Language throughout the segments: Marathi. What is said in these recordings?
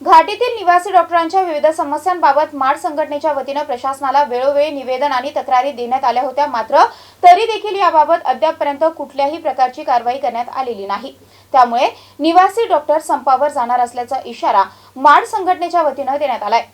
घाटीतील निवासी डॉक्टरांच्या विविध समस्यांबाबत माड संघटनेच्या वतीनं प्रशासनाला वेळोवेळी निवेदन आणि तक्रारी देण्यात आल्या होत्या. मात्र तरी देखील याबाबत अद्यापपर्यंत कुठल्याही प्रकारची कारवाई करण्यात आलेली नाही. त्यामुळे निवासी डॉक्टर संपावर जाणार असल्याचा इशारा माड संघटनेच्या वतीनं देण्यात आलाय.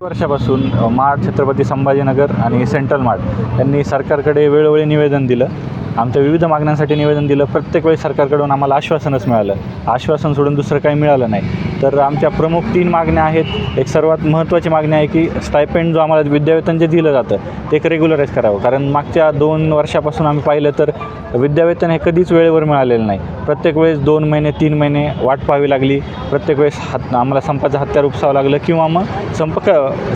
वर्षापासून अ, छत्रपती संभाजीनगर आणि सेंट्रल मार्ट यांनी सरकारकडे वेळोवेळी निवेदन दिलं. आमच्या विविध मागण्यांसाठी निवेदन दिलं. प्रत्येक वेळी सरकारकडून आम्हाला आश्वासनच मिळालं. आश्वासन सोडून दुसरं काही मिळालं नाही. तर आमच्या प्रमुख तीन मागण्या आहेत. एक सर्वात महत्त्वाची मागणी आहे की स्टायपेंड जो आम्हाला विद्यावेतन जे दिलं जातं ते एक रेग्युलराईज करावं. कारण मागच्या दोन वर्षापासून आम्ही पाहिलं तर विद्यावेतन हे कधीच वेळेवर मिळालेलं नाही. प्रत्येक वेळेस दोन महिने तीन महिने वाट पाहावी लागली. प्रत्येक वेळेस हात आम्हाला संपाचं हत्यार उपसावं लागलं किंवा मग संप क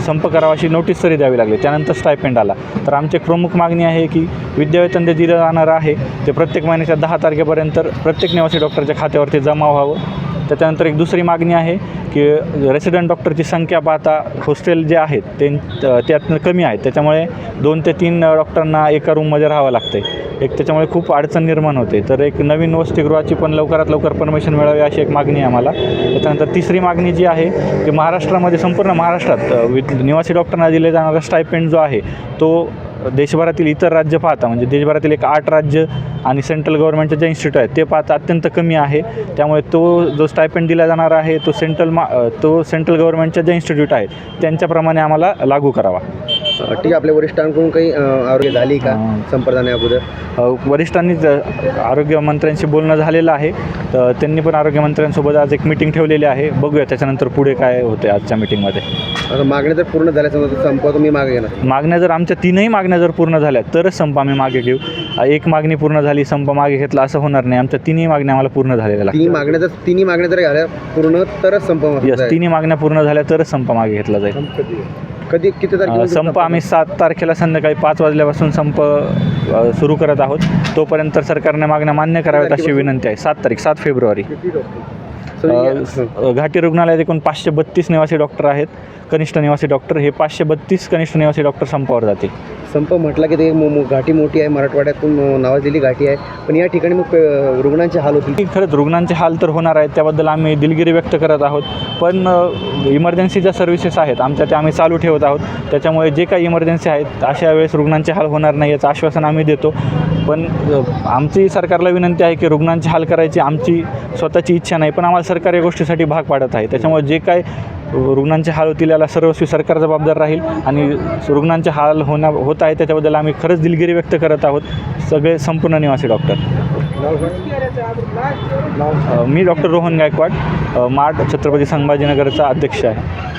संप करावा अशी नोटीस तरी द्यावी लागली. त्यानंतर स्टायपेंड आला. तर आमची एक प्रमुख मागणी आहे की विद्यावेतन जे दिलं जाणार आहे. ते प्रत्येक महिन्याच्या दहा तारखेपर्यंत प्रत्येक निवासी डॉक्टरच्या खात्यावरती जमा व्हावं. त्याच्यानंतर एक दुसरी मागणी आहे की रेसिडेंट डॉक्टरची संख्या पाहता हॉस्टेल जे आहेत ते त्यातनं कमी आहेत त्याच्यामुळे दोन ते तीन डॉक्टरांना एका रूममध्ये राहावं लागतं आहे एक त्याच्यामुळे खूप अडचण निर्माण होते. तर एक नवीन वसतिगृहाची पण लवकरात लवकर परमिशन मिळावी अशी एक मागणी आहे आम्हाला. त्याच्यानंतर तिसरी मागणी जी आहे की महाराष्ट्रामध्ये संपूर्ण महाराष्ट्रात विद निवासी डॉक्टरांना दिले जाणारा स्टायपेंड जो आहे तो देशभरातील इतर राज्य पाहता म्हणजे देशभरातील एक आठ राज्य आणि सेंट्रल गव्हर्नमेंटच्या ज्या इन्स्टिट्यूट आहेत ते पाहता अत्यंत कमी आहे. त्यामुळे तो जो स्टायपेंड दिला जाणार आहे तो सेंट्रल मा तो सेंट्रल गव्हर्नमेंटच्या ज्या इन्स्टिट्यूट आहेत त्यांच्याप्रमाणे आम्हाला लागू करावा. ठीक आहे आपल्या वरिष्ठांकडून काही आरोग्य झाली का अ, संपर्काने अगोदर? अ, आरोग्यमंत्र्यांशी बोलणं झालेलं आहे. तर त्यांनी पण आरोग्यमंत्र्यांसोबत आज एक मिटिंग ठेवलेली आहे. बघूया त्याच्यानंतर पुढे काय होते आजच्या मिटिंगमध्ये आता मागण्या जर पूर्ण झाल्या समजा संप तुम्ही मागे घेणार. मागण्या जर आमच्या तीनही मागण्या जर पूर्ण झाल्या तरच संप आम्ही मागे घेऊ. एक मागणी पूर्ण झाली संप मागे घेतला असं होणार नाही. आमच्या तिन्ही मागण्या आम्हाला पूर्ण झालेल्या तिन्ही मागण्या जर तिन्ही मागण्या जर झाल्या पूर्ण तरच संप आहे. तिन्ही मागण्या पूर्ण झाल्या तरच संप मागे घेतला जाईल. कधी किती अ, तारखेला संप आम्ही सात तारखेला संध्याकाळी पाच वाजल्यापासून संप अ, सुरू करत आहोत. तोपर्यंत सरकारने मागण्या मान्य कराव्यात अशी विनंती आहे. सात तारीख सात फेब्रुवारी. अ, घाटी रुग्णालयात एकूण पाचशे बत्तीस निवासी डॉक्टर आहेत कनिष्ठ निवासी डॉक्टर. हे पाचशे बत्तीस कनिष्ठ निवासी डॉक्टर संपावर जातील. संप म्हटला की ते मो- मो- घाटी मोठी आहे मराठवाड्यातून नावाजलेली घाटी आहे. पण या ठिकाणी मग रुग्णांचे हाल होतील. खरंच रुग्णांचे हाल तर होणार आहेत त्याबद्दल आम्ही दिलगिरी व्यक्त करत आहोत. पण इमर्जन्सीच्या सर्व्हिसेस आहेत आमच्या त्या आम्ही चालू ठेवत आहोत. त्याच्यामुळे जे काही इमर्जन्सी आहेत अशा वेळेस रुग्णांचे हाल होणार नाही याचं आश्वासन आम्ही देतो. पण आमची सरकारला विनंती आहे की रुग्णांचे हाल करायची आमची स्वतःची इच्छा नाही पण आम्हाला सरकार या गोष्टीसाठी भाग पाडत आहे. त्याच्यामुळे जे काय रुग्णांचे हाल होतील याला सर्वस्वी सरकार जबाबदार राहील आणि रुग्णांचे हाल होण्या होत आहे त्याच्याबद्दल आम्ही खरंच दिलगिरी व्यक्त करत आहोत. सगळे संपूर्ण निवासी डॉक्टर. मी डॉक्टर रोहन गायकवाड मार्ट छत्रपती संभाजीनगरचा अध्यक्ष आहे.